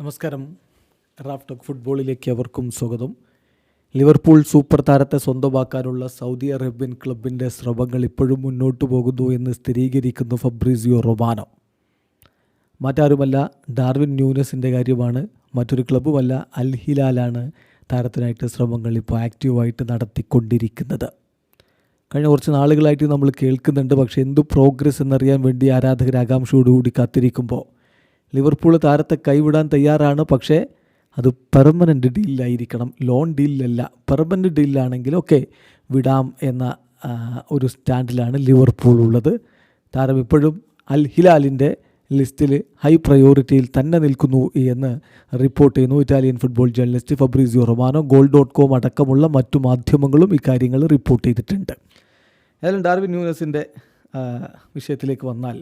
നമസ്കാരം. റാഫ് ഫുട്ബോളിലേക്ക് അവർക്കും സ്വാഗതം. ലിവർപൂൾ സൂപ്പർ താരത്തെ സ്വന്തമാക്കാനുള്ള സൗദി അറേബ്യൻ ക്ലബിന്റെ ശ്രമങ്ങൾ ഇപ്പോഴും മുന്നോട്ട് പോകുന്നു എന്ന് സ്ഥിരീകരിക്കുന്നു ഫബ്രീസിയോ റൊമാനോ. മറ്റാരുമല്ല ഡാർവിൻ ന്യൂനസിന്റെ കാര്യമാണ്. മറ്റൊരു ക്ലബ്ബുമല്ല അൽ ഹിലാലാണ് താരത്തിനായിട്ട് ശ്രമങ്ങൾ ഇപ്പോൾ ആക്റ്റീവായിട്ട് നടത്തിക്കൊണ്ടിരിക്കുന്നത്. കഴിഞ്ഞ കുറച്ച് നാളുകളായിട്ട് നമ്മൾ കേൾക്കുന്നുണ്ട് പക്ഷേ എന്തു പ്രോഗ്രസ് എന്നറിയാൻ വേണ്ടി ആരാധകർ ആകാംക്ഷയോടുകൂടി കാത്തിരിക്കുമ്പോൾ ലിവർപൂൾ താരത്തെ കൈവിടാൻ തയ്യാറാണ് പക്ഷേ അത് പെർമനന്റ് ഡീലായിരിക്കണം ലോൺ ഡീലിലല്ല പെർമനന്റ് ഡീലിലാണെങ്കിൽ ഓക്കെ വിടാം എന്ന ഒരു സ്റ്റാൻഡിലാണ് ലിവർപൂൾ ഉള്ളത്. താരം ഇപ്പോഴും അൽ ഹിലാലിന്റെ ലിസ്റ്റിൽ ഹൈ പ്രയോറിറ്റിയിൽ തന്നെ നിൽക്കുന്നു എന്ന് റിപ്പോർട്ട് ചെയ്യുന്നു Italian football journalist Fabrizio Romano goal dot com അടക്കമുള്ള മറ്റു മാധ്യമങ്ങളും ഇക്കാര്യങ്ങൾ റിപ്പോർട്ട് ചെയ്തിട്ടുണ്ട്. ഏതായാലും ഡാർവിൻ ന്യൂനസിന്റെ വിഷയത്തിലേക്ക് വന്നാൽ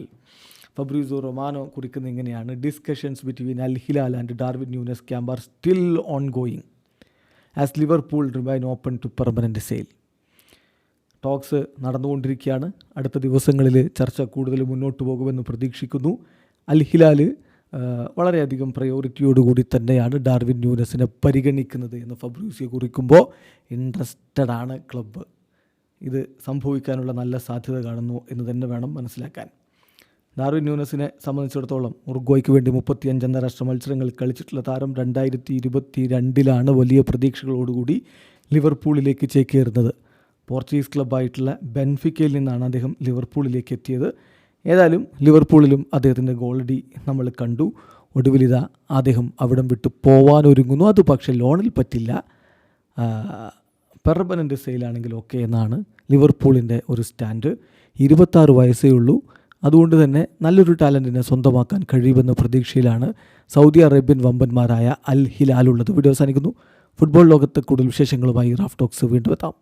ഫബ്രീസോ റൊമാനോ കുറിക്കുന്ന ഇങ്ങനെയാണ് discussions between Al Hilal and Darwin Nunez camp are still on going as Liverpool remain open to permanent sale talks നടന്നുകൊണ്ടിരിക്കുകയാണ്. അടുത്ത ദിവസങ്ങളിൽ ചർച്ച കൂടുതൽ മുന്നോട്ട് പോകുമെന്ന് പ്രതീക്ഷിക്കുന്നു. അൽ ഹിലാൽ വളരെയധികം പ്രയോറിറ്റിയോടുകൂടി തന്നെയാണ് ഡാർവിൻ ന്യൂനസിനെ പരിഗണിക്കുന്നത് എന്ന് ഫബ്രൂസിയെ കുറിക്കുമ്പോൾ ഇൻട്രസ്റ്റഡ് ആണ് ക്ലബ്ബ് ഇത് സംഭവിക്കാനുള്ള നല്ല സാധ്യത കാണുന്നു എന്ന് തന്നെ വേണം മനസ്സിലാക്കാൻ. ഡാർവിൻ ന്യൂനസിനെ സംബന്ധിച്ചിടത്തോളം ഉറുഗ്വയ്ക്ക് വേണ്ടി മുപ്പത്തിയഞ്ച് അന്താരാഷ്ട്ര മത്സരങ്ങൾ കളിച്ചിട്ടുള്ള താരം രണ്ടായിരത്തി ഇരുപത്തി രണ്ടിലാണ് വലിയ പ്രതീക്ഷകളോടുകൂടി ലിവർപൂളിലേക്ക് ചേക്കേറുന്നത്. പോർച്ചുഗീസ് ക്ലബ്ബായിട്ടുള്ള ബെൻഫിക്കയിൽ നിന്നാണ് അദ്ദേഹം ലിവർപൂളിലേക്ക് എത്തിയത്. ഏതായാലും ലിവർപൂളിലും അദ്ദേഹത്തിന്റെ ഗോൾഡി നമ്മൾ കണ്ടു. ഒടുവിലിതാ അദ്ദേഹം അവിടം വിട്ട് പോവാനൊരുങ്ങുന്നു. അത് പക്ഷേ ലോണിൽ പറ്റില്ല. പെർമനന്റ് സെയിലാണെങ്കിൽ ഓക്കെ എന്നാണ് ലിവർപൂളിന്റെ ഒരു സ്റ്റാൻഡ്. ഇരുപത്താറ് വയസ്സേ ഉള്ളൂ. അതുകൊണ്ട് തന്നെ നല്ലൊരു ടാലന്റിനെ സ്വന്തമാക്കാൻ കഴിയുമെന്ന പ്രതീക്ഷയിലാണ് സൗദി അറേബ്യൻ വമ്പന്മാരായ അൽ ഹിലാലുള്ളത് വീഡിയോ അവസാനിക്കുന്നു. ഫുട്ബോൾ ലോകത്ത് കൂടുതൽ വിശേഷങ്ങളുമായി റാഫ് ടോക്സ് വീണ്ടും എത്താം.